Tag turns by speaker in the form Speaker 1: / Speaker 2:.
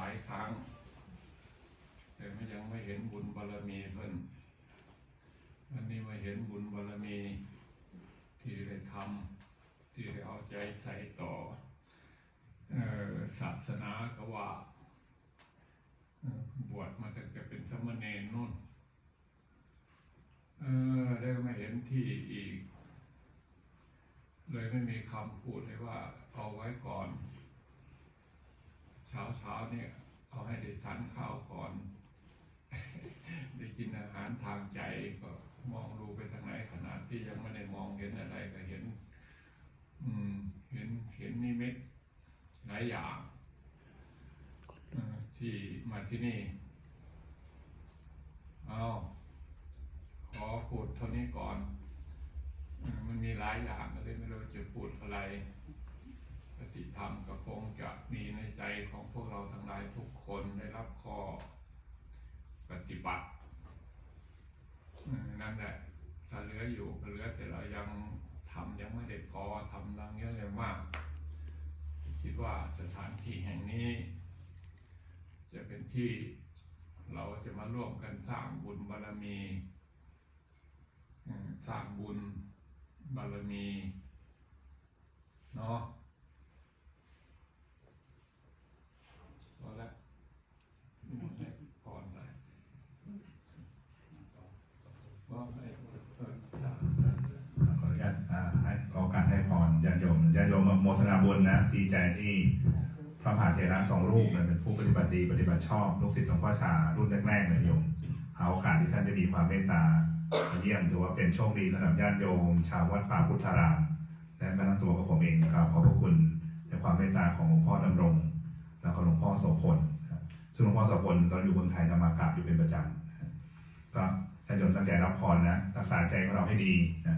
Speaker 1: ลายครั้ง แต่ไม่ยังไม่เห็นบุญบารรมีเพิ่นอันนี้มาเห็นบุญบารรมี ที่ได้ทำที่ได้เอาใจใส่ต่อศาสนากว่าบวชมาตั้งแต่เป็นสมณเณรนู่นได้มาเห็นที่อีก เลยไม่มีคำพูดเลยว่าเอาไว้ก่อน เช้าเช้าๆเนี่ยเอาให้ได้ทานข้าวก่อน ได้กินอาหารทางใจก็มองดูไปทางไหนขนาดที่ยังไม่ได้มองเห็นอะไรก็เห็น อืม เห็นเห็นนิมิตหลายอย่างอที่มาที่นี่ เอาขอพูดเท่านี้ก่อน มันมีหลายอย่างก็เลยไม่รู้จะพูดอะไรปฏิธรรมก็คง คนได้รับข้อปฏิบัตินั่นแหละถ้าเหลืออยู่ก็เหลือแต่เรายังทำยังไม่ได้พอทำดังเยอะเลยมาก คิดว่าสถานที่แห่งนี้ จะเป็นที่เราจะมาร่วมกันสร้างบุญบารมี สร้างบุญบารมีเนาะพอแล้วให้พรไปว่าให้เออ
Speaker 2: ขออนุญาตให้ขอโอกาสให้พรญาติโยมญาติโยมโมทนาบุญนะดีใจที่พระมหาเถระสองรูปเนี่ยเป็นผู้ปฏิบัติดีปฏิบัติชอบลูกศิษย์หลวงพ่อชารุ่นแรกๆเลยโยมเอาโอกาสที่ท่านจะมีความเมตตาเยี่ยมถือว่าเป็นโชคดีสำหรับญาติโยม ชาววัดป่าพุทธาราม และแม้ทั้งตัวของผมเองนะครับขอบพระคุณในความเมตตาของหลวงพ่อดำรง แล้วก็หลวงพ่อโสพลซึ่งหลวงพ่อโสพลตอนอยู่เมืองไทยจะมากราบอยู่เป็นประจำก็ ญาโยมตั้งใจรับพรนะรักษาใจของเราให้ดีนะ